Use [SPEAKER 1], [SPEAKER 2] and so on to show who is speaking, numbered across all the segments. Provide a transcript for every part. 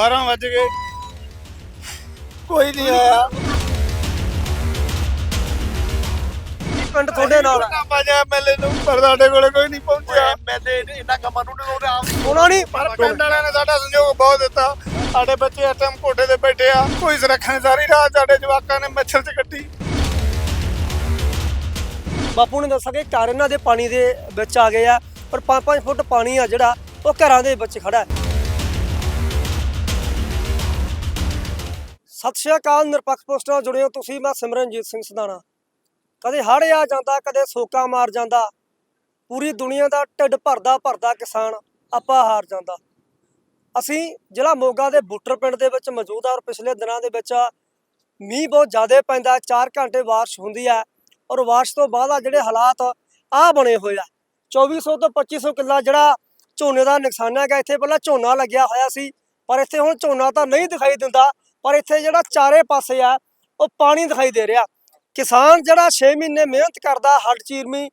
[SPEAKER 1] 12 ਵਜ ਗਏ। ਕੋਈ ਨਹੀਂ ਆਇਆ।
[SPEAKER 2] ਪਿੰਡ ਤੁਹਾਡੇ ਨਾਲ?
[SPEAKER 1] ਨਾ ਪਾਜਾ ਮੈਲੇ ਨੂੰ ਪਰ ਸਾਡੇ ਕੋਲੇ ਕੋਈ ਨਹੀਂ ਪਹੁੰਚਿਆ।
[SPEAKER 3] ਮੈਨੇ ਇਹਨਾਂ ਕੰਮਾਂ ਨੂੰ ਨਹੀਂ ਆਪ
[SPEAKER 2] ਉਹਨਾਂ ਨਹੀਂ
[SPEAKER 1] ਪਰ ਪਿੰਡ ਵਾਲਿਆਂ ਨੇ ਸਾਡਾ ਸਹਿਯੋਗ ਬਹੁਤ ਦਿੱਤਾ। ਸਾਡੇ ਬੱਚੇ ਇਸ ਟਾਈਮ ਕੋਠੇ ਤੇ ਬੈਠੇ ਆ। ਕੋਈ ਸੁਰੱਖਿਆ ਨਹੀਂ ਸਾਰੀ ਰਾਤ ਸਾਡੇ ਜਵਾਕਾਂ ਨੇ ਮੱਛਰ 'ਚ ਕੱਟੀ।
[SPEAKER 2] ਬਾਪੂ ਨੇ ਦੱਸਿਆ ਕਿ ਘਰ ਇਹਨਾਂ ਦੇ ਪਾਣੀ ਦੇ ਵਿੱਚ ਆ ਗਏ ਆ ਪਰ 5-5 ਫੁੱਟ ਪਾਣੀ ਆ ਜਿਹੜਾ ਉਹ ਘਰਾਂ ਦੇ ਵਿੱਚ ਖੜਾ ਹੈ। ਸਤਿ ਸ਼੍ਰੀ ਅਕਾਲ, ਨਿਰਪੱਖ ਪੋਸਟ ਨਾਲ ਜੁੜੇ ਹੋ ਤੁਸੀਂ, ਮੈਂ ਸਿਮਰਨਜੀਤ ਸਿੰਘ ਸਦਾਣਾ। ਕਦੇ ਹੜ੍ਹ ਆ ਜਾਂਦਾ, ਕਦੇ ਸੋਕਾ ਮਾਰ ਜਾਂਦਾ, ਪੂਰੀ ਦੁਨੀਆ ਦਾ ਢਿੱਡ ਭਰਦਾ ਭਰਦਾ ਕਿਸਾਨ ਆਪਾ ਹਾਰ ਜਾਂਦਾ। ਅਸੀਂ ਜ਼ਿਲ੍ਹਾ ਮੋਗਾ ਦੇ ਬੁੱਟਰ ਪਿੰਡ ਦੇ ਵਿੱਚ ਮੌਜੂਦ ਆ ਔਰ ਪਿਛਲੇ ਦਿਨਾਂ ਦੇ ਵਿੱਚ ਮੀਂਹ ਬਹੁਤ ਜ਼ਿਆਦਾ ਪੈਂਦਾ 4 ਘੰਟੇ ਬਾਰਿਸ਼ ਹੁੰਦੀ ਹੈ ਔਰ ਬਾਰਿਸ਼ ਤੋਂ ਬਾਅਦ ਆ ਜਿਹੜੇ ਹਾਲਾਤ ਆ ਬਣੇ ਹੋਏ ਆ। 2400 ਤੋਂ 2500 ਕਿੱਲਾ ਜਿਹੜਾ ਝੋਨੇ ਦਾ ਨੁਕਸਾਨ ਹੈਗਾ, ਇੱਥੇ ਪਹਿਲਾਂ ਝੋਨਾ ਲੱਗਿਆ ਹੋਇਆ ਸੀ, ਪਰ ਇੱਥੇ ਹੁਣ ਝੋਨਾ ਤਾਂ ਨਹੀਂ ਦਿਖਾਈ ਦਿੰਦਾ। ਪਰ ਇੱਥੇ ਜਿਹੜਾ ਚਾਰੇ ਪਾਸੇ ਆ, ਉਹ ਪਾਣੀ ਦਿਖਾਈ ਦੇ ਰਿਹਾ। ਕਿਸਾਨ ਜਿਹੜਾ 6 ਮਹੀਨੇ ਮਿਹਨਤ ਕਰਦਾ ਹੱਡ ਚੀਰਮੀ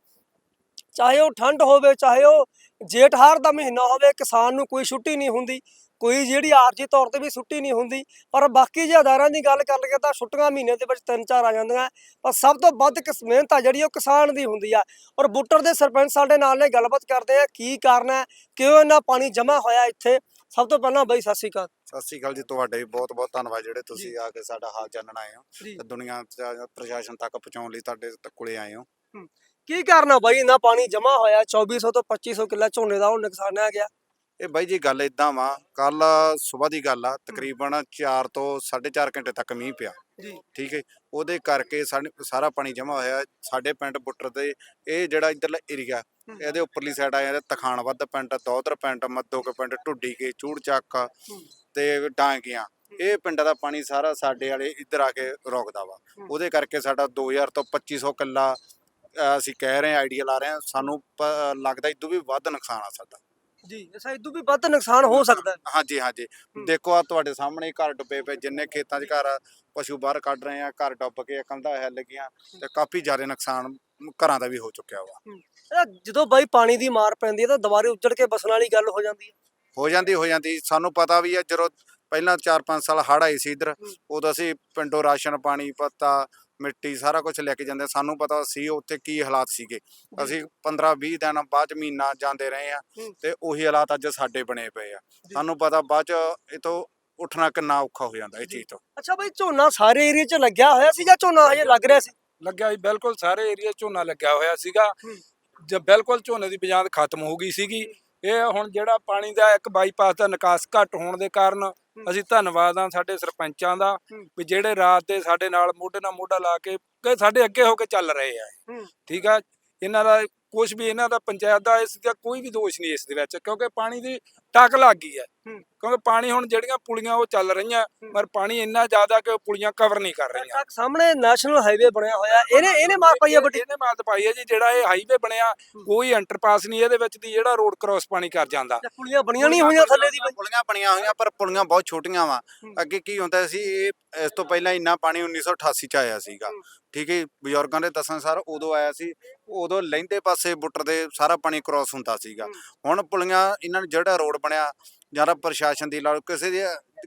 [SPEAKER 2] ਚਾਹੇ ਉਹ ਠੰਡ ਹੋਵੇ, ਚਾਹੇ ਉਹ ਜੇਠ ਹਾੜ ਦਾ ਮਹੀਨਾ ਹੋਵੇ, ਕਿਸਾਨ ਨੂੰ ਕੋਈ ਛੁੱਟੀ ਨਹੀਂ ਹੁੰਦੀ, ਕੋਈ ਜਿਹੜੀ ਆਰਜੀ ਤੌਰ ਤੇ ਵੀ ਛੁੱਟੀ ਨਹੀਂ ਹੁੰਦੀ, ਪਰ ਬਾਕੀ ਜੇ ਅਦਾਰਿਆਂ ਦੀ ਗੱਲ ਕਰ ਲਈਏ ਤਾਂ ਛੁੱਟੀਆਂ ਮਹੀਨੇ ਦੇ ਵਿੱਚ ਤਿੰਨ ਚਾਰ ਆ ਜਾਂਦੀਆਂ। ਪਰ ਸਭ ਤੋਂ ਵੱਧ ਕਿਸ ਮਿਹਨਤ ਆ ਜਿਹੜੀ ਉਹ ਕਿਸਾਨ ਦੀ ਹੁੰਦੀ ਆ। ਔਰ ਬੁੱਟਰ ਦੇ ਸਰਪੰਚ ਸਾਡੇ ਨਾਲ ਨੇ ਗੱਲਬਾਤ ਕਰਦੇ ਆ, ਕੀ ਕਾਰਨ ਹੈ, ਕਿਉਂ ਇੰਨਾ ਪਾਣੀ ਜਮ੍ਹਾਂ ਹੋਇਆ ਇੱਥੇ? ਸਭ ਤੋਂ ਪਹਿਲਾਂ ਬਈ ਸਤਿ ਸ਼੍ਰੀ ਅਕਾਲ।
[SPEAKER 3] ਸਤਿ ਸ਼੍ਰੀ ਅਕਾਲ ਜੀ ਤੁਹਾਡੇ ਵੀ ਬਹੁਤ ਬਹੁਤ ਧੰਨਵਾਦ ਜਿਹੜੇ ਤੁਸੀਂ ਆ ਕੇ ਸਾਡਾ ਹਾਲ ਜਾਣਨ ਆਏ ਹੋ ਤੇ ਦੁਨੀਆ ਪ੍ਰਸ਼ਾਸਨ ਤੱਕ ਪਹੁੰਚਾਉਣ ਲਈ ਤੁਹਾਡੇ ਕੋਲੇ ਆਏ ਹੋ।
[SPEAKER 2] ਕੀ ਕਾਰਨ ਬਾਈ? ਇੰਨਾ ਪਾਣੀ ਜਮ੍ਹਾਂ ਹੋਇਆ 2400 ਤੋਂ 2500 ਕਿੱਲਾ ਝੋਨੇ ਦਾ ਉਹ ਨੁਕਸਾਨ ਆ ਗਿਆ।
[SPEAKER 3] ਇਹ ਬਾਈ ਜੀ ਗੱਲ ਇਦਾਂ ਵਾ ਕੱਲ ਸਵੇਰ ਦੀ ਗੱਲ ਆ ਤਕਰੀਬਨ 4 ਤੋਂ 4.5 ਘੰਟੇ ਤੱਕ ਮੀਂਹ ਪਿਆ।
[SPEAKER 2] ਜੀ।
[SPEAKER 3] ਠੀਕ ਹੈ ਉਹਦੇ ਕਰਕੇ ਸਾਰਾ ਪਾਣੀ ਜਮ੍ਹਾਂ ਹੋਇਆ ਸਾਡੇ ਪਿੰਡ ਬੁੱਟਰ ਦੇ ਇਹ ਜਿਹੜਾ ਇਧਰਲਾ ਏਰੀਆ। ਇਹਦੇ ਉੱਪਰਲੀ ਸਾਈਡ ਆ ਜਾਂਦਾ ਤਖਾਣ ਵੱਧ ਪਿੰਡ ਦੋਦਰ ਪਿੰਡ ਮੱਦੋ ਕੇ ਪਿੰਡ ਢੁੱਡੀ ਕੇ ਚੂੜ ਚੱਕ ਤੇ ਡਾਂਗੀਆਂ। ਇਹ ਪਿੰਡਾਂ ਦਾ ਪਾਣੀ ਸਾਰਾ ਸਾਡੇ ਵਾਲੇ ਇੱਧਰ ਆ ਕੇ ਰੋਕਦਾ ਵਾ। ਉਹਦੇ ਕਰਕੇ ਸਾਡਾ 2000 ਤੋਂ 2500 ਕਿੱਲਾ ਅਸੀਂ ਕਹਿ ਰਹੇ ਹਾਂ ਆਈਡੀਆ ਲਾ ਰਹੇ ਹਾਂ ਸਾਨੂੰ ਲੱਗਦਾ ਇਦੋਂ ਵੀ ਵੱਧ ਨੁਕਸਾਨ ਆ ਸਾਡਾ।
[SPEAKER 2] ਜੀ ਅੱਛਾ ਇਦੋਂ ਵੀ ਵੱਧ ਨੁਕਸਾਨ ਹੋ ਸਕਦਾ ਹੈ।
[SPEAKER 3] ਹਾਂਜੀ ਹਾਂਜੀ। ਦੇਖੋ ਆ ਤੁਹਾਡੇ ਸਾਹਮਣੇ ਘਰ ਡੁੱਬੇ ਪਏ ਜਿੰਨੇ ਖੇਤਾਂ 'ਚ ਘਰ ਆ, ਪਸ਼ੂ ਬਾਹਰ ਕੱਢ ਰਹੇ ਆ ਘਰ ਡੁੱਬ ਕੇ ਕੰਧਾਂ ਹਿੱਲ ਗਈਆਂ ਤੇ ਕਾਫੀ ਜ਼ਿਆਦਾ ਨੁਕਸਾਨ ਘਰਾਂ ਦਾ ਵੀ ਹੋ ਚੁੱਕਿਆ ਵਾ।
[SPEAKER 2] ਜਦੋਂ ਬਾਈ ਪਾਣੀ ਦੀ ਮਾਰ ਪੈਂਦੀ ਹੈ ਤਾਂ ਦੁਬਾਰੇ ਉੱਜੜ ਕੇ ਬਸਣ ਵਾਲੀ ਗੱਲ ਹੋ ਜਾਂਦੀ ਹੈ।
[SPEAKER 3] ਹੋ ਜਾਂਦੀ ਹੋ ਜਾਂਦੀ। ਸਾਨੂੰ ਪਤਾ ਵੀ ਆ ਜਦੋਂ ਪਹਿਲਾਂ 4-5 ਸਾਲ ਹੜ੍ਹ ਆਏ ਸੀ ਇਧਰ
[SPEAKER 2] ਹੂੰ।
[SPEAKER 3] ਉਦੋਂ ਅਸੀਂ ਪਿੰਡੋਂ ਰਾਸ਼ਨ ਪਾਣੀ ਪੱਤਾ ਮਿੱਟੀ ਸਾਰਾ ਕੁਝ ਲੈ ਕੇ ਜਾਂਦੇ ਸਾਨੂੰ ਪਤਾ ਸੀ ਉੱਥੇ ਕੀ ਹਾਲਾਤ ਸੀਗੇ। ਅਸੀਂ 15-20 ਦਿਨ ਬਾਅਦ 'ਚ ਮਹੀਨਾ ਜਾਂਦੇ ਰਹੇ ਆ
[SPEAKER 2] ਹੂੰ।
[SPEAKER 3] ਤੇ ਉਹੀ ਹਾਲਾਤ ਅੱਜ ਸਾਡੇ ਬਣੇ ਪਏ ਆ। ਸਾਨੂੰ ਪਤਾ ਬਾਅਦ ਚ ਇਹ ਤੋਂ ਉੱਠਣਾ ਕਿੰਨਾ ਔਖਾ ਹੋ ਜਾਂਦਾ ਇਹ। ਚੀਜ਼ ਤੋਂ।
[SPEAKER 2] ਅੱਛਾ ਬਾਈ ਝੋਨਾ ਸਾਰੇ ਏਰੀਆ 'ਚ ਲੱਗਿਆ ਹੋਇਆ ਸੀ ਜਾਂ ਝੋਨਾ ਹਜੇ ਲੱਗ ਰਿਹਾ ਸੀ?
[SPEAKER 4] ਲੱਗਿਆ ਜੀ ਬਿਲਕੁਲ ਸਾਰੇ ਏਰੀਆ ਝੋਨਾ ਲੱਗਿਆ ਹੋਇਆ ਸੀਗਾ। ਜਦ ਬਿਲਕੁਲ ਝੋਨੇ ਦੀ ਬਜਾਂਦ ਖਤਮ ਹੋ ਗਈ ਸੀਗੀ ਇਹ ਹੁਣ ਜਿਹੜਾ ਪਾਣੀ ਦਾ ਇੱਕ ਬਾਈਪਾਸ ਦਾ ਨਿਕਾਸ ਘੱਟ ਹੋਣ ਦੇ ਕਾਰਨ ਅਸੀਂ ਧੰਨਵਾਦ ਆ ਸਾਡੇ ਸਰਪੰਚਾਂ ਦਾ। ਵੀ ਜਿਹੜੇ ਰਾਤ ਦੇ ਸਾਡੇ ਨਾਲ ਮੋਢੇ ਨਾਲ ਮੋਢਾ ਲਾ ਕੇ ਕਿ ਸਾਡੇ ਅੱਗੇ ਹੋ ਕੇ ਚੱਲ ਰਹੇ ਆ। ਠੀਕ ਆ ਇਹਨਾਂ ਦਾ ਕੁਝ ਵੀ ਇਹਨਾਂ ਦਾ ਪੰਚਾਇਤ ਦਾ ਇਸ ਦਾ ਕੋਈ ਵੀ ਦੋਸ਼ ਨਹੀਂ ਇਸ ਦੇ ਵਿੱਚ ਕਿਉਂਕਿ ਪਾਣੀ ਦੀ ਟੱਕ ਲੱਗ ਗਈ ਹੈ।
[SPEAKER 2] ਹੂੰ।
[SPEAKER 4] ਕਿਉਂਕਿ ਪਾਣੀ ਹੁਣ ਜਿਹੜੀਆਂ ਪੁਲੀਆਂ ਉਹ ਚੱਲ ਰਹੀਆਂ ਪਰ ਪਾਣੀ ਇੰਨਾ ਜ਼ਿਆਦਾ ਕਿ ਪੁਲੀਆਂ ਕਵਰ ਨਹੀਂ ਕਰ ਰਹੀਆਂ।
[SPEAKER 2] ਸਾਹਮਣੇ ਨੈਸ਼ਨਲ ਹਾਈਵੇ ਬਣਿਆ ਹੋਇਆ ਇਹਨੇ ਇਹਨੇ ਮਾਰ ਪਾਈ ਆ ਵੱਡੀ।
[SPEAKER 4] ਇਹਨੇ ਮਾਤ ਪਾਈ ਹੈ ਜੀ ਜਿਹੜਾ ਇਹ ਹਾਈਵੇ ਬਣਿਆ ਕੋਈ ਅੰਡਰਪਾਸ ਨਹੀਂ ਇਹਦੇ ਵਿੱਚ ਦੀ ਜਿਹੜਾ ਰੋਡ ਕ੍ਰਾਸ ਪਾਣੀ ਕਰ ਜਾਂਦਾ।
[SPEAKER 2] ਪੁਲੀਆਂ ਬਣੀਆਂ ਨਹੀਂ ਹੋਈਆਂ ਥੱਲੇ ਦੀ।
[SPEAKER 3] ਪੁਲੀਆਂ ਬਣੀਆਂ ਹੋਈਆਂ ਪਰ ਪੁਲੀਆਂ ਬਹੁਤ ਛੋਟੀਆਂ ਵਾ।
[SPEAKER 2] ਹੂੰ।
[SPEAKER 3] ਅੱਗੇ ਕੀ ਹੁੰਦਾ ਸੀ ਇਹ ਇਸ ਤੋਂ ਪਹਿਲਾਂ ਇੰਨਾ ਪਾਣੀ 1988 ਚ ਆਇਆ ਸੀਗਾ।
[SPEAKER 2] ਹੂੰ।
[SPEAKER 3] ਠੀਕ ਹੈ ਬਜ਼ੁਰਗਾਂ ਦੇ ਦੱਸਣ ਸਾਰ ਉਦੋਂ ਆਇਆ ਸੀ ਉਦੋਂ ਲਹਿੰਦੇ ਪਾਸੇ ਬੁੱਟਰ ਦੇ ਸਾਰਾ ਪਾਣੀ ਕ੍ਰਾਸ ਹੁੰਦਾ ਸੀਗਾ।
[SPEAKER 2] ਹੂੰ।
[SPEAKER 3] ਹੁਣ ਪੁਲੀਆਂ ਇਹਨਾਂ ਨੂੰ ਜਿਹੜਾ ਰੋਡ ਬਣਿਆ, ਜਾਂ ਪ੍ਰਸ਼ਾਸਨ ਦੀ ਲਾ ਲਓ, ਕਿਸੇ ਦੀ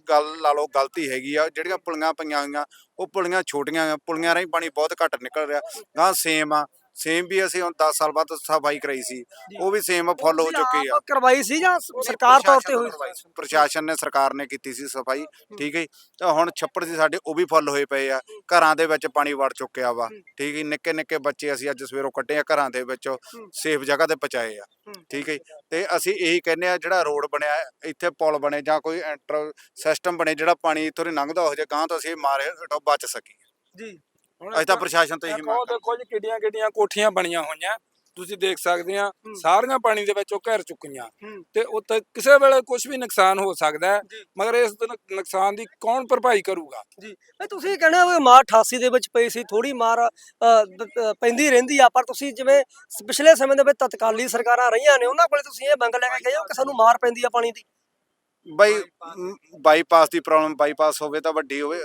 [SPEAKER 3] ਗੱਲ ਲਾ ਲਓ, ਗਲਤੀ ਹੈਗੀ ਆ, ਜਿਹੜੀਆਂ ਪੁਲੀਆਂ ਪਈਆਂ ਹੋਈਆਂ, ਉਹ ਪੁਲੀਆਂ ਛੋਟੀਆਂ ਆ ਪੁਲੀਆਂ ਰਾਹੀਂ ਪਾਣੀ ਬਹੁਤ ਘੱਟ ਨਿਕਲ ਰਿਹਾ ਗਾਂ ਸੇਮ ਆ। ਸੇਮ ਵੀ ਅਸੀਂ ਹੁਣ 10 ਸਾਲ ਬਾਅਦ ਸਫ਼ਾਈ ਕਰਾਈ ਸੀ ਉਹ ਵੀ ਸੇਮ ਫੁੱਲ ਹੋ ਚੁੱਕੀ ਆ।
[SPEAKER 2] ਕਰਵਾਈ ਸੀ ਜਾਂ ਸਰਕਾਰ ਤੌਰ ਤੇ ਹੋਈ?
[SPEAKER 3] ਪ੍ਰਸ਼ਾਸਨ ਨੇ ਸਰਕਾਰ ਨੇ ਕੀਤੀ ਸੀ ਸਫ਼ਾਈ ਠੀਕ ਹੈ। ਤਾਂ ਹੁਣ ਛੱਪੜ ਸੀ ਸਾਡੇ ਉਹ ਵੀ ਫੁੱਲ ਹੋਏ ਪਏ ਆ। ਘਰਾਂ ਦੇ ਵਿੱਚ ਪਾਣੀ ਵੜ ਚੁੱਕਿਆ ਵਾ। ਠੀਕ ਹੈ ਨਿੱਕੇ ਨਿੱਕੇ ਬੱਚੇ ਅਸੀਂ ਅੱਜ ਸਵੇਰੋਂ ਕੱਢੇ ਆ ਘਰਾਂ ਦੇ ਵਿੱਚ ਸੇਫ ਜਗ੍ਹਾ ਤੇ ਪਹੁੰਚਾਏ ਆ। ਠੀਕ ਹੈ। ਤੇ ਅਸੀਂ ਇਹੀ ਕਹਿੰਦੇ ਆ ਜਿਹੜਾ ਰੋਡ ਬਣਿਆ ਇੱਥੇ ਪੁਲ ਬਣੇ ਜਾਂ ਕੋਈ ਐਂਟਰ ਸਿਸਟਮ ਬਣੇ ਜਿਹੜਾ ਪਾਣੀ ਇੱਥੋਂ ਲੰਘਦਾ ਹੋ ਜਾਏ ਗਾਂ ਤੋਂ ਅਸੀਂ ਮਾਰੇ ਤੋਂ ਬਚ ਸਕੀਏ।
[SPEAKER 2] ਜੀ।
[SPEAKER 3] ਅਸੀਂ ਤਾਂ ਪ੍ਰਸ਼ਾਸਨ ਤੋਂ ਇਹੀ ਮੰਗ
[SPEAKER 4] ਦੇਖੋ ਜੀ ਕਿੱਡੀਆਂ ਕਿੱਡੀਆਂ ਕੋਠੀਆਂ ਬਣੀਆਂ ਹੋਈਆਂ ਤੁਸੀਂ ਦੇਖ ਸਕਦੇ ਆ। ਸਾਰੀਆਂ ਪਾਣੀ ਦੇ ਵਿੱਚ ਉਹ ਘਿਰ ਚੁੱਕੀਆਂ। ਤੇ ਉੱਤੇ ਕਿਸੇ ਵੇਲੇ ਕੁਝ ਵੀ ਨੁਕਸਾਨ ਹੋ ਸਕਦਾ ਹੈ। ਮਗਰ ਇਸ ਦਿਨ ਨੁਕਸਾਨ ਦੀ ਕੌਣ ਭਰਪਾਈ ਕਰੂਗਾ
[SPEAKER 2] ਜੀ ਇਹ ਤੁਸੀਂ ਕਹਿੰਦੇ ਹੋ ਮਾਰ 88 ਦੇ ਵਿੱਚ ਪਈ ਸੀ ਥੋੜੀ ਮਾਰ ਪੈਂਦੀ ਰਹਿੰਦੀ ਆ ਪਰ ਤੁਸੀਂ ਜਿਵੇਂ ਪਿਛਲੇ ਸਮੇਂ ਦੇ ਵਿੱਚ ਤਤਕਾਲੀ ਸਰਕਾਰਾਂ ਰਹੀਆਂ ਨੇ ਉਹਨਾਂ ਕੋਲੇ ਤੁਸੀਂ ਇਹ ਮੰਗ ਲੈ ਕੇ ਗਏ ਹੋ ਕਿ ਸਾਨੂੰ ਮਾਰ ਪੈਂਦੀ ਆ ਪਾਣੀ ਦੀ
[SPEAKER 3] ਬਈ ਬਾਈਪਾਸ ਦੀ ਪ੍ਰੋਬਲਮ ਬਾਈਪਾਸ ਹੋਵੇ ਤਾਂ ਵੱਡੀ ਹੋਵੇ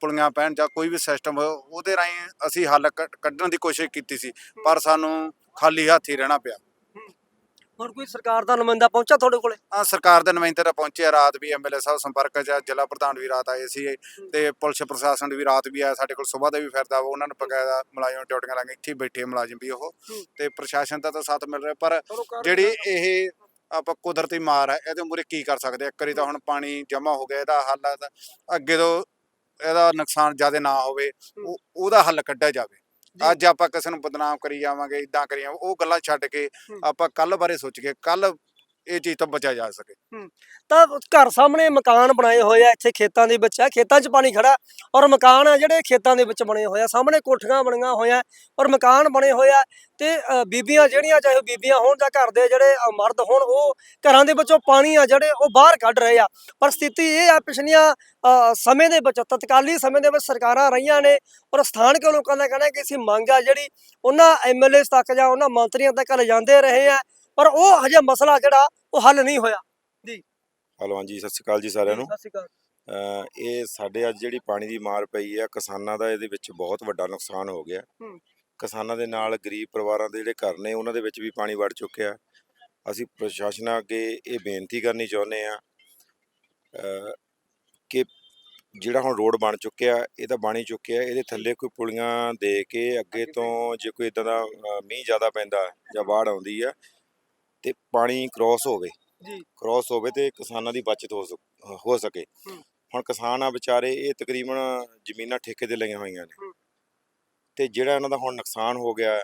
[SPEAKER 3] ਪੁਲੀਆਂ ਪੈਣ ਜਾਂ ਕੋਈ ਵੀ ਸਿਸਟਮ ਉਹਦੇ ਰਾਹੀਂ ਅਸੀਂ ਹੱਲ ਕੱਢ- ਕੱਢਣ ਦੀ ਕੋਸ਼ਿਸ਼ ਕੀਤੀ ਸੀ ਪਰ ਸਾਨੂੰ ਖਾਲੀ ਹੱਥ ਹੀ ਰਹਿਣਾ ਪਿਆ।
[SPEAKER 2] ਹੋਰ ਕੋਈ ਸਰਕਾਰ ਦਾ ਨੁਮਾਇੰਦਾ ਪਹੁੰਚਾ ਤੁਹਾਡੇ ਕੋਲੇ?
[SPEAKER 3] ਆ ਸਰਕਾਰ ਦੇ ਨੁਮਾਇੰਦੇ ਤਾਂ ਪਹੁੰਚੇ ਆ, ਰਾਤ ਵੀ ਐਮਐਲਏ ਸਾਹਿਬ ਸੰਪਰਕ 'ਚ ਜ਼ਿਲ੍ਹਾ ਪ੍ਰਧਾਨ ਵੀ ਰਾਤ ਆਏ ਸੀ ਤੇ ਪੁਲਿਸ ਪ੍ਰਸ਼ਾਸਨ ਵੀ ਰਾਤ ਵੀ ਆਇਆ ਸਾਡੇ ਕੋਲ ਸਵੇਰ ਦਾ ਵੀ ਫਿਰਦਾ ਵਾ ਉਹਨਾਂ ਨੂੰ ਬਕਾਇਦਾ ਮੁਲਾਜ਼ਮ ਡਿਊਟੀਆਂ ਲਾਂਗੇ ਇੱਥੇ ਹੀ ਬੈਠੇ ਮੁਲਾਜ਼ਮ ਵੀ ਉਹ ਤੇ ਪ੍ਰਸ਼ਾਸਨ ਦਾ ਤਾਂ ਸਾਥ ਮਿਲ ਰਿਹਾ ਪਰ ਜਿਹੜੀ ਇਹ ਆਪਾਂ ਕੁਦਰਤੀ ਮਾਰ ਹੈ ਇਹਦੇ ਮੂਰੇ ਕੀ ਕਰ ਸਕਦੇ ਆ? ਇੱਕ ਵਾਰੀ ਤਾਂ ਹੁਣ ਪਾਣੀ ਜਮ੍ਹਾਂ ਹੋ ਗਿਆ ਇਹਦਾ ਹੱਲ ਆ ਤਾਂ ਅੱਗੇ ਤੋਂ ਇਹਦਾ ਨੁਕਸਾਨ ਜ਼ਿਆਦਾ ਨਾ ਹੋਵੇ ਉਹ- ਉਹਦਾ ਹੱਲ ਕੱਢਿਆ ਜਾਵੇ। ਅੱਜ ਆਪਾਂ ਕਿਸੇ ਨੂੰ ਬਦਨਾਮ ਕਰੀ ਜਾਵਾਂਗੇ ਇਦਾਂ ਕਰੀ ਜਾਵਾਂਗੇ ਉਹ ਗੱਲਾਂ ਛੱਡ ਕੇ ਆਪਾਂ ਕੱਲ ਬਾਰੇ ਸੋਚ ਕੇ ਕੱਲ ਇਹ ਚੀਜ਼ ਤੋਂ ਬਚਿਆ ਜਾ ਸਕੇ।
[SPEAKER 2] ਤਾਂ ਘਰ ਸਾਹਮਣੇ ਮਕਾਨ ਬਣਾਏ ਹੋਏ ਆ ਇੱਥੇ ਖੇਤਾਂ ਦੇ ਵਿੱਚ ਆ ਖੇਤਾਂ 'ਚ ਪਾਣੀ ਖੜਾ ਔਰ ਮਕਾਨ ਆ ਜਿਹੜੇ ਖੇਤਾਂ ਦੇ ਵਿੱਚ ਬਣੇ ਹੋਏ ਆ ਸਾਹਮਣੇ ਕੋਠੀਆਂ ਬਣੀਆਂ ਹੋਈਆਂ ਔਰ ਮਕਾਨ ਬਣੇ ਹੋਏ ਆ ਤੇ ਅ, ਬੀਬੀਆਂ ਜਿਹੜੀਆਂ ਚਾਹੇ ਉਹ ਬੀਬੀਆਂ ਹੋਣ ਜਾਂ ਘਰ ਦੇ ਜਿਹੜੇ ਅ, ਮਰਦ ਹੋਣ ਉਹ ਘਰਾਂ ਦੇ ਵਿੱਚੋਂ ਪਾਣੀ ਆ ਜਿਹੜੇ ਉਹ ਬਾਹਰ ਕੱਢ ਰਹੇ ਆ। ਪਰ ਸਥਿਤੀ ਇਹ ਆ ਪਿਛਲੀਆਂ ਅ, ਸਮੇਂ ਦੇ ਵਿੱਚ ਤਤਕਾਲੀ ਸਮੇਂ ਦੇ ਵਿੱਚ ਸਰਕਾਰਾਂ ਰਹੀਆਂ ਨੇ ਔਰ ਸਥਾਨਕ ਲੋਕਾਂ ਦਾ ਕਹਿਣਾ ਕਿ ਅਸੀਂ ਮੰਗ ਆ ਜਿਹੜੀ ਉਹਨਾਂ ਐਮਐਲਏ ਤੱਕ ਜਾਂ ਉਹਨਾਂ ਮੰਤਰੀਆਂ ਤੱਕ ਲਿਜਾਂਦੇ ਰਹੇ ਆ ਪਰ ਉਹ ਹਜੇ ਮਸਲਾ ਜਿਹੜਾ ਉਹ ਹੱਲ ਨਹੀਂ ਹੋਇਆ।
[SPEAKER 5] ਹੈਲੋ ਹਾਂਜੀ ਸਤਿ ਸ਼੍ਰੀ ਅਕਾਲ ਜੀ ਸਾਰਿਆਂ ਨੂੰ।
[SPEAKER 2] ਸਤਿ ਸ਼੍ਰੀ ਅਕਾਲ।
[SPEAKER 5] ਅਹ ਇਹ ਸਾਡੇ ਅੱਜ ਜਿਹੜੀ ਪਾਣੀ ਦੀ ਮਾਰ ਪਈ ਆ ਕਿਸਾਨਾਂ ਦਾ ਇਹਦੇ ਵਿੱਚ ਬਹੁਤ ਵੱਡਾ ਨੁਕਸਾਨ ਹੋ ਗਿਆ।
[SPEAKER 2] ਹੂੰ।
[SPEAKER 5] ਕਿਸਾਨਾਂ ਦੇ ਨਾਲ ਗਰੀਬ ਪਰਿਵਾਰਾਂ ਦੇ ਜਿਹੜੇ ਘਰ ਨੇ ਉਹਨਾਂ ਦੇ ਵਿੱਚ ਵੀ ਪਾਣੀ ਵੜ ਚੁੱਕਿਆ। ਅਸੀਂ ਪ੍ਰਸ਼ਾਸਨ ਅੱਗੇ ਇਹ ਬੇਨਤੀ ਕਰਨੀ ਚਾਹੁੰਦੇ ਆ ਕਿ ਜਿਹੜਾ ਹੁਣ ਰੋਡ ਬਣ ਚੁੱਕਿਆ ਇਹ ਤਾਂ ਬਣ ਹੀ ਚੁੱਕਿਆ। ਇਹਦੇ ਥੱਲੇ ਕੋਈ ਪੁਲੀਆਂ ਦੇ ਕੇ ਅੱਗੇ ਤੋਂ ਜੇ ਕੋਈ ਇਦਾਂ ਦਾ ਅਹ, ਮੀਂਹ ਜ਼ਿਆਦਾ ਪੈਂਦਾ ਜਾਂ ਬਾੜ ਆਉਂਦੀ ਆ ਤੇ ਪਾਣੀ ਕ੍ਰਾਸ ਹੋਵੇ
[SPEAKER 2] ਜੀ
[SPEAKER 5] ਕ੍ਰਾਸ ਹੋਵੇ ਤੇ ਕਿਸਾਨਾਂ ਦੀ ਬਚਤ ਹੋ ਸਕ- ਹੋ ਸਕੇ
[SPEAKER 2] ਹੂੰ।
[SPEAKER 5] ਹੁਣ ਕਿਸਾਨ ਆ ਵਿਚਾਰੇ ਇਹ ਤਕਰੀਬਨ ਜ਼ਮੀਨਾਂ ਠੇਕੇ ਤੇ ਲਈਆਂ ਹੋਈਆਂ ਨੇ
[SPEAKER 2] ਹੂੰ।
[SPEAKER 5] ਤੇ ਜਿਹੜਾ ਇਹਨਾਂ ਦਾ ਹੁਣ ਨੁਕਸਾਨ ਹੋ ਗਿਆ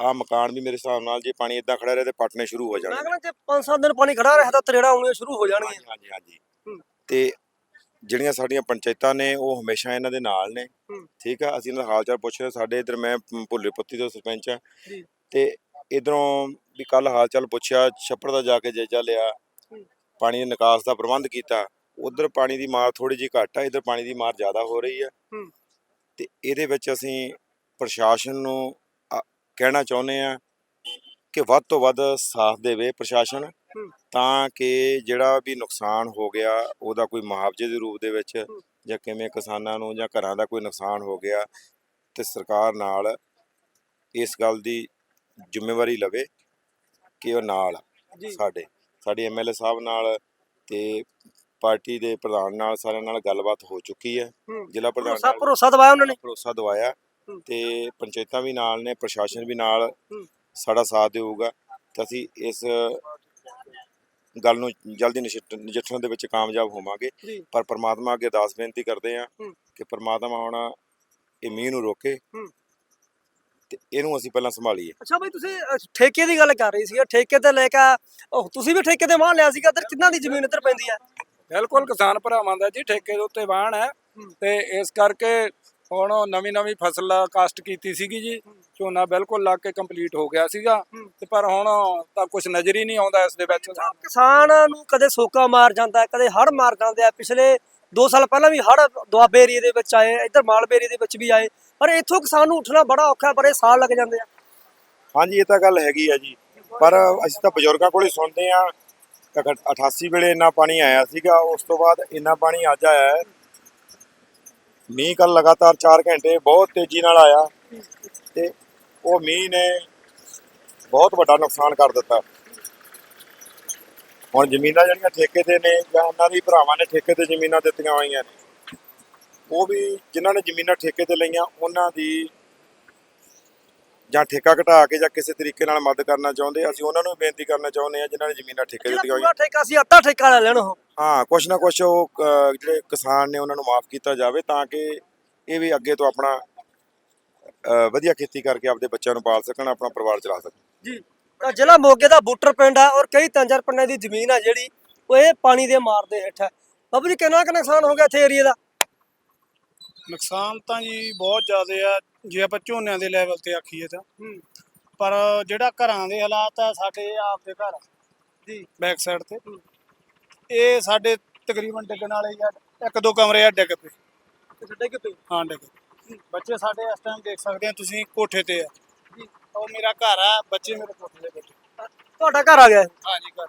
[SPEAKER 5] ਆ ਮਕਾਨ ਵੀ ਮੇਰੇ ਹਿਸਾਬ ਨਾਲ ਜੇ ਪਾਣੀ ਇਦਾਂ ਖੜਾ ਰਹੇ ਤੇ ਪਟਨੇ ਸ਼ੁਰੂ ਹੋ
[SPEAKER 2] ਮੈਂ ਕਹਿੰਦਾ ਜੇ 5-7 ਦਿਨ ਪਾਣੀ ਖੜਾ ਰਿਹਾ ਤਾਂ ਤਰੇੜਾ ਆਉਣੀਆਂ ਸ਼ੁਰੂ ਹੋ ਜਾਣਗੀਆਂ
[SPEAKER 5] ਹਾਂਜੀ ਹਾਂਜੀ
[SPEAKER 2] ਹੂੰ।
[SPEAKER 5] ਤੇ ਜਿਹੜੀਆਂ ਸਾਡੀਆਂ ਪੰਚਾਇਤਾਂ ਨੇ ਉਹ ਹਮੇਸ਼ਾ ਇਹਨਾਂ ਦੇ ਨਾਲ ਨੇ
[SPEAKER 2] ਹੂੰ।
[SPEAKER 5] ਠੀਕ ਆ ਅਸੀਂ ਇਹਨਾਂ ਦਾ ਹਾਲ ਚਾਲ ਪੁੱਛ ਰਹੇ ਸਾਡੇ ਇਧਰ ਮੈਂ ਭੁੱਲੇ ਪੱਤੀ ਤੋਂ ਸਰਪੰਚ ਆ
[SPEAKER 2] ਜੀ।
[SPEAKER 5] ਤੇ ਇਧਰੋਂ ਵੀ ਕੱਲ ਹਾਲ ਚਾਲ ਪੁੱਛਿਆ ਛੱਪੜ ਦਾ ਜਾ ਕੇ ਜਾਇਜ਼ਾ ਲਿਆ। ਪਾਣੀ ਦੇ ਨਿਕਾਸ ਦਾ ਪ੍ਰਬੰਧ ਕੀਤਾ ਉਧਰ ਪਾਣੀ ਦੀ ਮਾਰ ਥੋੜੀ ਜਿਹੀ ਘੱਟ ਆ ਇਧਰ ਪਾਣੀ ਦੀ ਮਾਰ ਜ਼ਿਆਦਾ ਹੋ ਰਹੀ ਆ
[SPEAKER 2] ਹੂੰ।
[SPEAKER 5] ਤੇ ਇਹਦੇ ਵਿੱਚ ਅਸੀਂ ਪ੍ਰਸ਼ਾਸਨ ਨੂੰ ਕਹਿਣਾ ਚਾਹੁੰਦੇ ਆ ਕਿ ਵੱਧ ਤੋਂ ਵੱਧ ਸਾਥ ਦੇਵੇ ਪ੍ਰਸ਼ਾਸਨ ਤਾਂ ਕਿ ਜਿਹੜਾ ਵੀ ਨੁਕਸਾਨ ਹੋ ਗਿਆ ਉਹਦਾ ਕੋਈ ਮੁਆਵਜ਼ੇ ਦੇ ਰੂਪ ਦੇ ਵਿੱਚ ਜਾਂ ਕਿਵੇਂ ਕਿਸਾਨਾਂ ਨੂੰ ਜਾਂ ਘਰਾਂ ਦਾ ਕੋਈ ਨੁਕਸਾਨ ਹੋ ਗਿਆ ਤੇ ਸਰਕਾਰ ਨਾਲ ਇਸ ਗੱਲ ਦੀ ਜ਼ਿੰਮੇਵਾਰੀ ਲਵੇ ਕਿ ਉਹ ਨਾਲ ਆ ਸਾਡੇ ਸਾਡੇ ਐਮਐਲਏ ਸਾਹਿਬ ਨਾਲ ਤੇ ਪਾਰਟੀ ਦੇ ਪ੍ਰਧਾਨ ਨਾਲ ਸਾਰਿਆਂ ਨਾਲ ਗੱਲਬਾਤ ਹੋ ਚੁੱਕੀ ਹੈ। ਜ਼ਿਲ੍ਹਾ ਪ੍ਰਧਾਨ ਨਾਲ
[SPEAKER 2] ਭਰੋਸਾ ਦਵਾਇਆ ਉਹਨਾਂ ਨੇ
[SPEAKER 5] ਭਰੋਸਾ ਦਵਾਇਆ। ਤੇ ਪੰਚਾਇਤਾਂ ਵੀ ਨਾਲ ਨੇ ਪ੍ਰਸ਼ਾਸਨ ਵੀ ਨਾਲ। ਸਾਡਾ ਸਾਥ ਦੇਊਗਾ ਤਾਂ ਅਸੀਂ ਇਸ ਗੱਲ ਨੂੰ ਜਲਦੀ ਨਜਿੱਠ- ਨਜਿੱਠਣ ਦੇ ਵਿੱਚ ਕਾਮਯਾਬ ਹੋਵਾਂਗੇ ਪਰ ਪ੍ਰਮਾਤਮਾ ਅੱਗੇ ਅਰਦਾਸ ਬੇਨਤੀ ਕਰਦੇ
[SPEAKER 2] ਹੂੰ।
[SPEAKER 5] ਕਿ ਪ੍ਰਮਾਤਮਾ ਹੁਣ ਇਹ ਮੀਂਹ ਨੂੰ ਰੋਕੇ। ਤੇ ਇਹਨੂੰ ਅਸੀਂ ਪਹਿਲਾਂ ਸੰਭਾਲੀਏ।
[SPEAKER 2] ਅੱਛਾ ਬਈ ਤੁਸੀਂ ਅ, ਠੇਕੇ ਦੀ ਗੱਲ ਕਰ ਰਹੀ ਸੀ ਠੇਕੇ ਤੇ ਲੈ ਕੇ ਉਹ ਤੁਸੀਂ ਵੀ ਠੇਕੇ ਤੇ ਮਾਂ ਲਿਆ ਸੀਗਾ ਇੱਧਰ ਕਿੰਨਾ ਦੀ ਜ਼ਮੀਨ ਇੱਧਰ ਪੈਂਦੀ ਹੈ?
[SPEAKER 4] ਬਿਲਕੁਲ ਕਿਸਾਨ ਭਰਾਵਾਂ ਦਾ ਜੀ ਠੇਕੇ ਦੇ ਉੱਤੇ ਵਾਹਣ ਹੈ। ਤੇ ਇਸ ਕਰਕੇ ਹੁਣ ਨਵੀਂ ਨਵੀਂ ਫਸਲ ਕਾਸਟ ਕੀਤੀ ਸੀਗੀ ਜੀ ਝੋਨਾ ਬਿਲਕੁਲ ਲੱਗ ਕੇ ਕੰਪਲੀਟ ਹੋ ਗਿਆ ਸੀਗਾ। ਤੇ ਪਰ ਹੁਣ ਤਾਂ ਕੁਝ ਨਜ਼ਰ ਹੀ ਨਹੀਂ ਆਉਂਦਾ ਇਸ ਦੇ ਵਿੱਚ।
[SPEAKER 2] ਕਿਸਾਨ ਨੂੰ ਕਦੇ ਸੋਕਾ ਮਾਰ ਜਾਂਦਾ ਹੈ, ਕਦੇ ਹੜ ਮਾਰ ਜਾਂਦੇ ਆ। ਪਿਛਲੇ 2 ਸਾਲ ਪਹਿਲਾਂ ਵੀ ਹੜ ਦੁਆਬੇ ਏਰੀਏ ਦੇ ਵਿੱਚ ਆਏ ਇੱਧਰ ਮਾਲਵੇ ਏਰੀਏ ਦੇ ਵਿੱਚ ਵੀ ਆਏ। ਪਰ ਇੱਥੋਂ ਕਿਸਾਨ ਨੂੰ ਉੱਠਣਾ ਬੜਾ ਔਖਾ ਹੈ, ਬੜੇ ਸਾਲ ਲੱਗ ਜਾਂਦੇ ਆ।
[SPEAKER 5] ਹਾਂਜੀ ਇਹ ਤਾਂ ਗੱਲ ਹੈਗੀ ਆ ਜੀ। ਪਰ ਅਸੀਂ ਤਾਂ ਬਜ਼ੁਰਗਾਂ ਕੋਲ ਹੀ ਸੁਣਦੇ ਆ। 88 ਵੇਲੇ ਇੰਨਾ ਪਾਣੀ ਆਇਆ ਸੀਗਾ ਉਸ ਤੋਂ ਬਾਅਦ ਇੰਨਾ ਪਾਣੀ ਅੱਜ ਆਇਆ ਹੈ। ਮੀਂਹ ਕੱਲ ਲਗਾਤਾਰ 4 ਘੰਟੇ ਬਹੁਤ ਤੇਜ਼ੀ ਨਾਲ ਆਇਆ ਤੇ ਉਹ ਮੀਂਹ ਨੇ ਬਹੁਤ ਵੱਡਾ ਨੁਕਸਾਨ ਕਰ ਦਿੱਤਾ। ਹੁਣ ਜ਼ਮੀਨਾਂ ਜਿਹੜੀਆਂ ਠੇਕੇ ਤੇ ਨੇ ਜਾਂ ਉਹਨਾਂ ਦੀ ਭਰਾਵਾਂ ਨੇ ਠੇਕੇ ਤੇ ਜ਼ਮੀਨਾਂ ਦਿੱਤੀਆਂ ਹੋਈਆਂ ਨੇ ਉਹ ਵੀ ਜਿਨ੍ਹਾਂ ਨੇ ਜ਼ਮੀਨਾਂ ਠੇਕੇ ਤੇ ਲਈਆਂ ਉਹਨਾਂ ਦੀ ਜਾਂ ਠੇਕਾ ਘਟਾ ਕੇ ਜਾਂ ਕਿਸੇ ਤਰੀਕੇ ਨਾਲ ਮਦਦ ਕਰਨਾ ਚਾਹੁੰਦੇ ਅਸੀਂ ਉਹਨਾਂ ਨੂੰ ਬੇਨਤੀ ਕਰਨਾ ਚਾਹੁੰਦੇ ਆ ਜਿਨ੍ਹਾਂ ਨੇ ਜ਼ਮੀਨਾਂ ਠੇਕੇ ਦਿੱਤੀਆਂ
[SPEAKER 2] ਪੂਰਾ
[SPEAKER 5] ਹੋਈਆਂ।
[SPEAKER 2] ਠੇਕਾ ਸੀ ਅੱਧਾ ਠੇਕਾ ਲੈ ਲੈਣ ਉਹ।
[SPEAKER 5] ਹਾਂ ਕੁਛ ਨਾ ਕੁਛ ਉਹ ਜਿਹੜੇ ਕਿਸਾਨ ਨੇ ਉਹਨਾਂ ਨੂੰ ਮਾਫ ਕੀਤਾ ਜਾਵੇ ਤਾਂ ਕਿ ਇਹ ਵੀ ਅੱਗੇ ਤੋਂ ਆਪਣਾ ਵਧੀਆ ਖੇਤੀ ਕਰਕੇ ਆਪਦੇ ਬੱਚਿਆਂ ਨੂੰ ਪਾਲ ਸਕਣ ਆਪਣਾ ਪਰਿਵਾਰ ਚਲਾ ਸਕਣ।
[SPEAKER 2] ਜੀ ਤਾਂ ਜ਼ਿਲ੍ਹਾ ਮੋਗੇ ਦਾ ਬੂਟਰ ਪਿੰਡ ਆ ਔਰ ਕਈ ਤੰਜਰ ਪਿੰਡਾਂ ਦੀ ਜ਼ਮੀਨ ਆ ਜਿਹੜੀ ਉਹ ਇਹ ਪਾਣੀ ਦੇ ਮਾਰ ਦੇ ਹੇਠ ਹੈ ਬਾਬੂ ਜੀ ਕਿੰਨਾ ਕੁ ਨੁਕਸਾਨ ਹੋ ਗਿਆ ਇੱਥੇ ਏਰੀਆ ਦਾ?
[SPEAKER 1] ਨੁਕਸਾਨ ਤਾਂ ਜੀ ਬਹੁਤ ਜ਼ਿਆਦਾ ਆ ਜੇ ਆਪਾਂ ਝੋਨਿਆਂ ਦੇ ਲੈਵਲ ਤੇ ਆਖੀਏ ਤਾਂ। ਪਰ ਜਿਹੜਾ ਘਰਾਂ ਦੇ ਹਾਲਾਤ ਆ ਸਾਡੇ ਆਪ ਦੇ ਘਰ ਜੀ। ਬੈਕ ਸਾਈਡ ਤੇ। ਇਹ ਸਾਡੇ ਤਕਰੀਬਨ ਡਿੱਗਣ ਵਾਲੇ ਆ ਇੱਕ ਦੋ ਕਮਰੇ ਆ ਡਿੱਗ ਪਏ।
[SPEAKER 2] ਡਿੱਗ ਪਈ
[SPEAKER 1] ਹਾਂ ਡਿੱਗ ਪਏ। ਬੱਚੇ ਸਾਡੇ ਇਸ ਟਾਈਮ ਦੇਖ ਸਕਦੇ ਆ ਤੁਸੀਂ ਕੋਠੇ ਤੇ ਆ। ਜੀ। ਉਹ ਮੇਰਾ ਘਰ ਆ ਬੱਚੇ ਮੇਰੇ ਕੋਠੇ ਤੇ ਬੈਠੇ।
[SPEAKER 2] ਤੁਹਾਡਾ ਘਰ ਆ ਗਿਆ।
[SPEAKER 1] ਹਾਂ ਜੀ ਘਰ।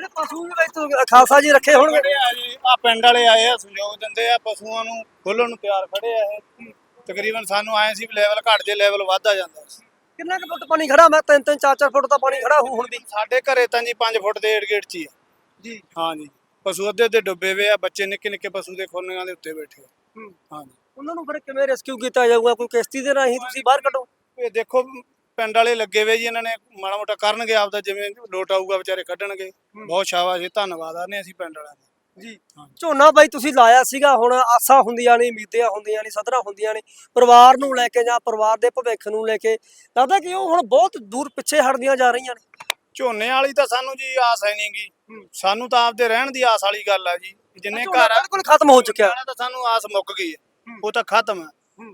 [SPEAKER 2] ਜਿਹੜੇ ਪਸ਼ੂ ਵਿੱਚ ਖਾਲਸਾ ਜੀ ਰੱਖੇ ਹੋਣਗੇ।
[SPEAKER 1] ਖੜੇ ਆ ਜੀ ਆ ਪਿੰਡ ਵਾਲੇ ਆਏ ਆ ਸੰਯੋਗ ਦਿੰਦੇ ਆ ਪਸ਼ੂਆਂ ਨੂੰ ਖੋਲਣ ਨੂੰ ਤਿਆਰ ਖੜੇ ਆ ਇਹ। ਤਕਰੀਬਨ ਸਾਨੂੰ ਆਏ ਸੀ ਲੈਵਲ ਘਟ ਜੇ ਲੈਵਲ ਵੱਧਦਾ ਜਾਂਦਾ ਸੀ।
[SPEAKER 2] ਕਿੰਨਾ ਕੁ ਫੁੱਟ ਪਾਣੀ ਖੜਾ? ਮੈਂ 3 3 4 4 ਫੁੱਟ ਦਾ ਪਾਣੀ ਖੜਾ ਹੁਣ ਵੀ।
[SPEAKER 1] ਸਾਡੇ ਘਰੇ ਤਾਂ ਜੀ 5 ਫੁੱਟ ਦੇ ਏਡ ਗੇਟ 'ਚ ਹੀ ਆ।
[SPEAKER 2] ਜੀ।
[SPEAKER 1] ਹਾਂ ਜੀ ਪਸ਼ੂ ਅੱਧੇ ਅੱਧੇ ਡੁੱਬੇ ਹੋਏ ਆ ਬੱਚੇ ਨਿੱਕੇ ਨਿੱਕੇ ਪਸ਼ੂ ਦੇ ਖੋਨੀਆਂ ਦੇ ਉੱਤੇ ਬੈਠੇ ਹਾਂ। ਜੀ।
[SPEAKER 2] ਉਹਨਾਂ ਨੂੰ ਫਿਰ ਕਿਵੇਂ ਰੈਸਕਿਊ ਕੀਤਾ ਜਾਊਗਾ? ਕੋਈ ਕਿਸ਼ਤੀ ਦੇ ਰਾਹੀਂ ਤੁਸੀਂ ਬਾਹਰ ਕੱਢੋ।
[SPEAKER 1] ਇਹ ਦੇਖੋ ਪਿੰਡ ਵਾਲੇ ਲੱਗੇ ਹੋਏ ਜੀ ਇਹਨਾਂ ਨੇ ਮਾੜਾ ਮੋਟਾ ਕਰਨਗੇ ਆਪਦਾ ਜਿਵੇਂ ਲੋਟ ਆਊਗਾ ਵਿਚਾਰੇ ਕੱਢਣਗੇ। ਬਹੁਤ ਸ਼ਾਬਾਸ਼ ਜੀ ਧੰਨਵਾਦ ਆਨੇ ਅਸੀਂ ਪਿੰਡ ਵਾਲਿਆਂ ਦਾ।
[SPEAKER 2] ਜੀ। ਝੋਨਾ ਬਾਈ ਤੁਸੀਂ ਲਾਇਆ ਸੀਗਾ ਹੁਣ ਆਸਾਂ ਹੁੰਦੀਆਂ ਨੇ ਉਮੀਦਾਂ ਹੁੰਦੀਆਂ ਨੇ ਸਦਰਾਂ ਹੁੰਦੀਆਂ ਨੇ ਪਰਿਵਾਰ ਨੂੰ ਲੈ ਕੇ ਜਾਂ ਪਰਿਵਾਰ ਦੇ ਭਵਿੱਖ ਨੂੰ ਲੈ ਕੇ ਲੱਗਦਾ ਕਿ ਉਹ ਹੁਣ ਬਹੁਤ ਦੂਰ ਪਿੱਛੇ ਹਟਦੀਆਂ ਜਾ ਰਹੀਆਂ ਨੇ।
[SPEAKER 1] ਝੋਨੇ ਵਾਲੀ ਤਾਂ ਸਾਨੂੰ ਜੀ ਆਸ ਹੈ ਨਹੀਂਗੀ ਸਾਨੂੰ ਤਾਂ ਆਪਦੇ ਰਹਿਣ ਦੀ ਆਸ ਵਾਲੀ ਗੱਲ ਆ ਜੀ ਜਿੰਨੇ ਘਰ
[SPEAKER 2] ਬਿਲਕੁਲ ਖਤਮ ਹੋ ਚੁੱਕਿਆ।
[SPEAKER 1] ਤਾਂ ਸਾਨੂੰ ਆਸ ਮੁੱਕ ਗਈ ਹੈ। ਉਹ ਤਾਂ ਖਤਮ ਹੈ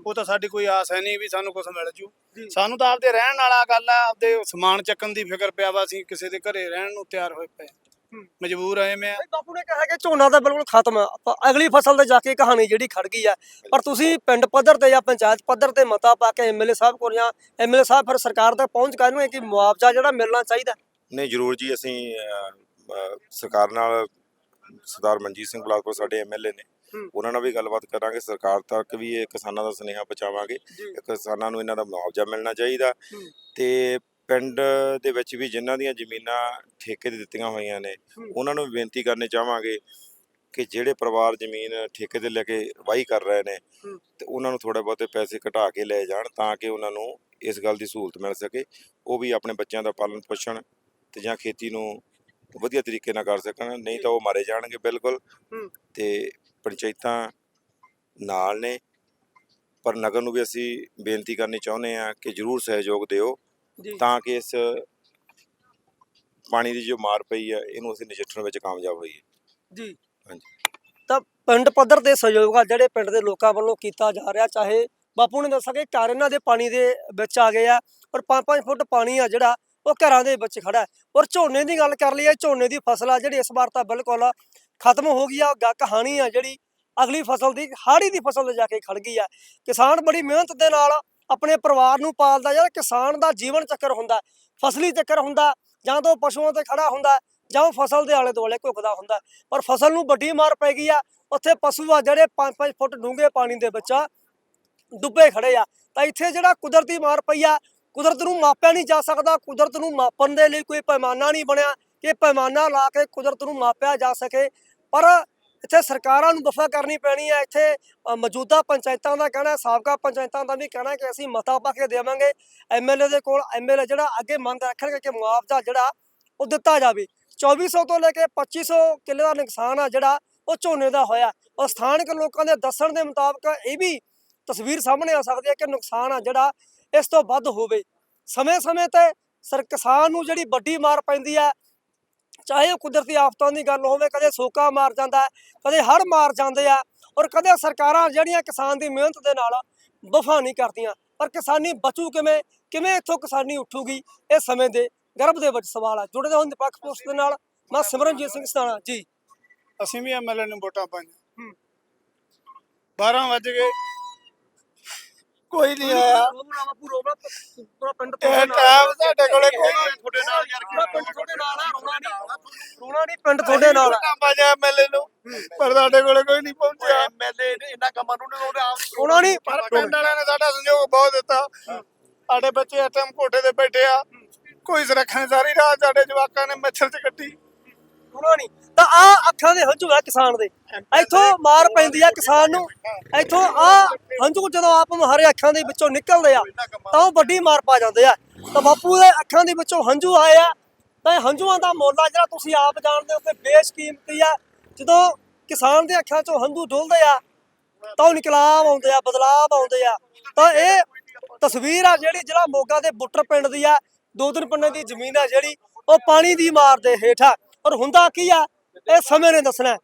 [SPEAKER 1] ਉਹ ਤਾਂ ਸਾਡੀ ਕੋਈ ਆਸ ਹੈ ਨਹੀਂ ਵੀ ਸਾਨੂੰ ਕੁਝ ਮਿਲ ਜੂ। ਸਾਨੂੰ ਤਾਂ ਆਪਦੇ ਰਹਿਣ ਵਾਲਾ ਗੱਲ ਆ ਆਪਦੇ ਸਮਾਨ ਚੱਕਣ ਦੀ ਫਿਕਰ ਪਿਆ ਵਾ ਅਸੀਂ ਕਿਸੇ ਦੇ ਘਰੇ ਰਹਿਣ ਨੂੰ ਤਿਆਰ ਹੋਏ ਪਏ। ਮਜਬੂਰ ਆਏ ਮੈਂ।
[SPEAKER 2] ਬਾਪੂ ਨੇ ਕਿਹਾ ਕਿ ਝੋਨਾ ਤਾਂ ਬਿਲਕੁਲ ਖਤਮ ਆਪਾਂ ਅਗਲੀ ਫਸਲ ਤੇ ਜਾ ਕੇ ਕਹਾਣੀ ਜਿਹੜੀ ਖੜ ਗਈ ਹੈ ਪਰ ਤੁਸੀਂ ਪਿੰਡ ਪੱਧਰ ਤੇ ਜਾਂ ਪੰਚਾਇਤ ਪੱਧਰ ਤੇ ਮਤਾ ਪਾ ਕੇ ਐਮਐਲਏ ਸਾਹਿਬ ਕੋਲ ਜਾਂ ਐਮਐਲਏ ਸਾਹਿਬ ਫਿਰ ਸਰਕਾਰ ਤੱਕ ਪਹੁੰਚ ਕਰਨਗੇ ਕਿ ਮੁਆਵਜ਼ਾ ਜਿਹੜਾ ਮਿਲਣਾ ਚਾਹੀਦਾ?
[SPEAKER 5] ਨਹੀਂ ਜ਼ਰੂਰ ਜੀ ਅਸੀਂ ਸਰਕਾਰ ਨਾਲ ਸਰਦਾਰ ਮਨਜੀਤ ਸਿੰਘ ਬਲਾਸਪੁਰ ਸਾਡੇ ਐਮਐਲਏ ਨੇ। ਉਹਨਾਂ ਨਾਲ ਵੀ ਗੱਲਬਾਤ ਕਰਾਂਗੇ ਸਰਕਾਰ ਤੱਕ ਵੀ ਇਹ ਕਿਸਾਨਾਂ ਦਾ ਸੁਨੇਹਾ ਪਹੁੰਚਾਵਾਂਗੇ ਕਿਸਾਨਾਂ ਨੂੰ ਇਹਨਾਂ ਦਾ ਮੁਆਵਜ਼ਾ ਮਿਲਣਾ ਚਾਹੀਦਾ। ਤੇ ਪਿੰਡ ਦੇ ਵਿੱਚ ਵੀ ਜਿਨ੍ਹਾਂ ਦੀਆਂ ਜ਼ਮੀਨਾਂ ਠੇਕੇ ਤੇ ਦਿੱਤੀਆਂ ਹੋਈਆਂ ਨੇ। ਉਹਨਾਂ ਨੂੰ ਵੀ ਬੇਨਤੀ ਕਰਨੀ ਚਾਹਾਂਗੇ ਕਿ ਜਿਹੜੇ ਪਰਿਵਾਰ ਜ਼ਮੀਨ ਠੇਕੇ ਤੇ ਲੈ ਕੇ ਵਾਹੀ ਕਰ ਰਹੇ ਨੇ। ਤੇ ਉਹਨਾਂ ਨੂੰ ਥੋੜੇ ਬਹੁਤੇ ਪੈਸੇ ਘਟਾ ਕੇ ਲੈ ਜਾਣ ਤਾਂ ਕਿ ਉਹਨਾਂ ਨੂੰ ਇਸ ਗੱਲ ਦੀ ਸਹੂਲਤ ਮਿਲ ਸਕੇ ਉਹ ਵੀ ਆਪਣੇ ਬੱਚਿਆਂ ਦਾ ਪਾਲਣ ਪੋਸ਼ਣ ਤੇ ਜਾਂ ਖੇਤੀ ਨੂੰ ਵਧੀਆ ਤਰੀਕੇ ਨਾਲ ਕਰ ਸਕਣ ਨਹੀਂ ਤਾਂ ਉਹ ਮਾਰੇ ਜਾਣਗੇ ਬਿਲਕੁਲ। ਤੇ ਪੰਚਾਇਤਾਂ ਨਾਲ ਨੇ ਪਰ ਨਗਰ ਨੂੰ ਵੀ ਅਸੀਂ ਬੇਨਤੀ ਕਰਨੀ ਚਾਹੁੰਦੇ ਆ ਕਿ ਜਰੂਰ ਸਹਿਯੋਗ ਦਿਓ ਤਾਂ ਕਿ ਇਸ ਪਾਣੀ ਦੀ ਜੋ ਮਾਰ ਪਈ ਆ ਇਹਨੂੰ ਅਸੀਂ ਨਜਿੱਠਣ ਵਿੱਚ ਕਾਮਯਾਬ ਹੋਈਏ।
[SPEAKER 2] ਜੀ।
[SPEAKER 5] ਹਾਂਜੀ।
[SPEAKER 2] ਤਾਂ ਪਿੰਡ ਪੱਧਰ ਤੇ ਸਹਿਯੋਗ ਆ ਜਿਹੜੇ ਪਿੰਡ ਦੇ ਲੋਕਾਂ ਵੱਲੋਂ ਕੀਤਾ ਜਾ ਰਿਹਾ ਚਾਹੇ ਬਾਪੂ ਨੇ ਦੱਸਿਆ ਕਿ ਘਰ ਇਹਨਾਂ ਦੇ ਪਾਣੀ ਦੇ ਵਿੱਚ ਆ ਗਏ ਆ ਔਰ 5-5 ਫੁੱਟ ਪਾਣੀ ਆ ਜਿਹੜਾ ਉਹ ਘਰਾਂ ਦੇ ਵਿੱਚ ਖੜਾ ਔਰ ਝੋਨੇ ਦੀ ਗੱਲ ਕਰ ਲਈਏ ਝੋਨੇ ਦੀ ਫਸਲ ਆ ਜਿਹੜੀ ਇਸ ਵਾਰ ਤਾਂ ਬਿਲਕੁਲ ਖਤਮ ਹੋ ਗਈ ਆ ਗ- ਕਹਾਣੀ ਆ ਜਿਹੜੀ ਅਗਲੀ ਫਸਲ ਦੀ ਹਾੜੀ ਦੀ ਫਸਲ ਤੇ ਜਾ ਕੇ ਖੜ ਗਈ ਆ। ਕਿਸਾਨ ਬੜੀ ਮਿਹਨਤ ਦੇ ਨਾਲ ਆਪਣੇ ਪਰਿਵਾਰ ਨੂੰ ਪਾਲਦਾ ਯਾਰ ਕਿਸਾਨ ਦਾ ਜੀਵਨ ਚੱਕਰ ਹੁੰਦਾ, ਫਸਲੀ ਚੱਕਰ ਹੁੰਦਾ, ਜਾਂ ਤਾਂ ਉਹ ਪਸ਼ੂਆਂ ਤੇ ਖੜਾ ਹੁੰਦਾ, ਜਾਂ ਉਹ ਫਸਲ ਦੇ ਆਲੇ ਦੁਆਲੇ ਘੁੱਕਦਾ ਹੁੰਦਾ। ਪਰ ਫਸਲ ਨੂੰ ਵੱਡੀ ਮਾਰ ਪੈ ਗਈ ਆ, ਉੱਥੇ ਪਸ਼ੂ ਆ ਜਿਹੜੇ 5-5 ਫੁੱਟ ਡੂੰਘੇ ਪਾਣੀ ਦੇ ਵਿੱਚ ਡੁੱਬੇ ਖੜੇ ਆ। ਤਾਂ ਇੱਥੇ ਜਿਹੜਾ ਕੁਦਰਤੀ ਮਾਰ ਪਈ ਆ, ਕੁਦਰਤ ਨੂੰ ਮਾਪਿਆ ਨਹੀਂ ਜਾ ਸਕਦਾ, ਕੁਦਰਤ ਨੂੰ ਮਾਪਣ ਦੇ ਲਈ ਕੋਈ ਪੈਮਾਨਾ ਨਹੀਂ ਬਣਿਆ। ਕਿ ਪੈਮਾਨਾ ਲਾ ਕੇ ਕੁਦਰਤ ਨੂੰ ਮਾਪਿਆ ਜਾ ਸਕੇ ਪਰ ਇੱਥੇ ਸਰਕਾਰਾਂ ਨੂੰ ਦਫਾ ਕਰਨੀ ਪੈਣੀ ਹੈ। ਇੱਥੇ ਮੌਜੂਦਾ ਪੰਚਾਇਤਾਂ ਦਾ ਕਹਿਣਾ ਸਾਬਕਾ ਪੰਚਾਇਤਾਂ ਦਾ ਵੀ ਕਹਿਣਾ ਕਿ ਅਸੀਂ ਮਤਾ ਪਾ ਕੇ ਦੇਵਾਂਗੇ। ਐਮਐਲਏ ਦੇ ਕੋਲ ਐਮਐਲਏ ਜਿਹੜਾ ਅੱਗੇ ਮੰਗ ਰੱਖਣਗੇ ਕਿ ਮੁਆਵਜ਼ਾ ਜਿਹੜਾ ਉਹ ਦਿੱਤਾ ਜਾਵੇ। 2400 ਤੋਂ ਲੈ ਕੇ 2500 ਕਿੱਲੇ ਦਾ ਨੁਕਸਾਨ ਆ ਜਿਹੜਾ ਉਹ ਝੋਨੇ ਦਾ ਹੋਇਆ। ਔਰ ਸਥਾਨਕ ਲੋਕਾਂ ਦੇ ਦੱਸਣ ਦੇ ਮੁਤਾਬਕ ਇਹ ਵੀ ਤਸਵੀਰ ਸਾਹਮਣੇ ਆ ਸਕਦੀ ਹੈ ਕਿ ਨੁਕਸਾਨ ਆ ਜਿਹੜਾ ਇਸ ਤੋਂ ਵੱਧ ਹੋਵੇ। ਸਮੇਂ-ਸਮੇਂ ਤੇ ਸਰ ਕਿਸਾਨ ਨੂੰ ਜਿਹੜੀ ਵੱਡੀ ਮਾਰ ਪੈਂਦੀ ਹੈ ਚਾਹੇ ਉਹ ਕੁਦਰਤੀ ਆਫਤਾਂ ਦੀ ਗੱਲ ਹੋਵੇ ਕਦੇ ਸੋਕਾ ਮਾਰ ਜਾਂਦਾ ਹੈ, ਕਦੇ ਹੜ੍ਹ ਮਾਰ ਜਾਂਦੇ ਆ ਔਰ ਕਦੇ ਸਰਕਾਰਾਂ ਜਿਹੜੀਆਂ ਕਿਸਾਨ ਦੀ ਮਿਹਨਤ ਦੇ ਨਾਲ ਵਫਾ ਨਹੀਂ ਕਰਦੀਆਂ। ਪਰ ਕਿਸਾਨੀ ਬਚੂ ਕਿਵੇਂ ਕਿਵੇਂ ਇੱਥੋਂ ਕਿਸਾਨੀ ਉੱਠੂਗੀ? ਇਹ ਸਮੇਂ ਦੇ ਗਰਭ ਦੇ ਵਿੱਚ ਸਵਾਲ ਆ। ਜੁੜੇ ਰਹੋ ਨਿਰਪੱਖ ਪੋਸਟ ਦੇ ਨਾਲ। ਮੈਂ ਸਿਮਰਨਜੀਤ ਸਿੰਘ ਸਤਾਣਾ ਜੀ।
[SPEAKER 1] ਅਸੀਂ ਵੀ ਐਮਐਲਏ ਨੂੰ ਵੋਟਾਂ ਪਾਈਆਂ। 12 ਵਜ ਕੋਈ ਨਹੀਂ ਆਇਆ
[SPEAKER 2] ਪੂਰਾ ਪਿੰਡ
[SPEAKER 1] ਇਹ ਟਾਈਮ ਸਾਡੇ ਕੋਲੇ ਕੋਈ ਨਹੀਂ
[SPEAKER 2] ਤੁਹਾਡੇ ਨਾਲ ਯਾਰ ਪਿੰਡ ਤੁਹਾਡੇ ਨਾਲ ਆ ਰੋਣਾ ਨਹੀਂ ਰੋਣਾ ਨਹੀਂ ਪਿੰਡ ਤੁਹਾਡੇ ਨਾਲ ਆ।
[SPEAKER 1] ਪਾਈਆਂ ਐਮਐਲਏ ਨੂੰ ਪਰ ਸਾਡੇ ਕੋਲੇ ਕੋਈ ਨਹੀਂ ਪਹੁੰਚਿਆ
[SPEAKER 6] ਐਮਐਲਏ ਨੇ ਇਹਨਾਂ ਕੰਮਾਂ ਨੂੰ ਉਹਨੇ ਆਪ
[SPEAKER 2] ਰੋਣਾ ਨਹੀਂ
[SPEAKER 1] ਪਰ ਪਿੰਡ ਵਾਲਿਆਂ ਨੇ ਸਾਡਾ ਸੰਯੋਗ ਬਹੁਤ ਦਿੱਤਾ ਸਾਡੇ ਬੱਚੇ ਇਸ ਟਾਈਮ ਕੋਠੇ ਤੇ ਬੈਠੇ ਆ ਕੋਈ ਸੁਰੱਖਿਆ ਸਾਰੀ ਰਾਤ ਸਾਡੇ ਜਵਾਕਾਂ ਨੇ ਮੱਛਰ ਚ ਕੱਟੀ
[SPEAKER 2] ਨਹੀਂ ਤਾਂ ਆ ਅੱਖਾਂ ਦੇ ਹੰਝੂ ਆ ਕਿਸਾਨ ਦੇ। ਇੱਥੋਂ ਮਾਰ ਪੈਂਦੀ ਆ ਕਿਸਾਨ ਨੂੰ। ਇੱਥੋਂ ਆ ਹੰਝੂ ਜਦੋਂ ਆਪ ਮੁਹਾਰੇ ਅੱਖਾਂ ਦੇ ਵਿੱਚੋਂ ਨਿਕਲਦੇ ਆ ਤਾਂ ਉਹ ਵੱਡੀ ਮਾਰ ਪਾ ਜਾਂਦੇ ਆ। ਤਾਂ ਬਾਪੂ ਦੇ ਅੱਖਾਂ ਦੇ ਵਿੱਚੋਂ ਹੰਝੂ ਆਏ ਆ। ਤਾਂ ਇਹ ਹੰਝੂਆਂ ਦਾ ਮੁੱਲ ਆ ਜਿਹੜਾ ਤੁਸੀਂ ਆਪ ਜਾਣਦੇ ਹੋ ਕਿ ਬੇਸ਼ਕੀਮਤੀ ਆ। ਜਦੋਂ ਕਿਸਾਨ ਦੇ ਅੱਖਾਂ 'ਚੋਂ ਹੰਝੂ ਡੁੱਲਦੇ ਆ ਤਾਂ ਉਹ ਇਨਕਲਾਬ ਆਉਂਦੇ ਆ ਬਦਲਾਵ ਆਉਂਦੇ ਆ। ਤਾਂ ਇਹ ਤਸਵੀਰ ਆ ਜਿਹੜੀ ਜਿਹੜਾ ਮੋਗਾ ਦੇ ਬੁੱਟਰ ਪਿੰਡ ਦੀ ਆ। ਦੋ ਤਿੰਨ ਪਿੰਡਾਂ ਦੀ ਜ਼ਮੀਨ ਆ ਜਿਹੜੀ ਉਹ ਪਾਣੀ ਦੀ ਮਾਰ ਦੇ ਹੇਠ। ਔਰ ਹੁੰਦਾ ਕੀ ਆ? ਇਹ ਸਮੇਂ ਨੇ ਦੱਸਣਾ।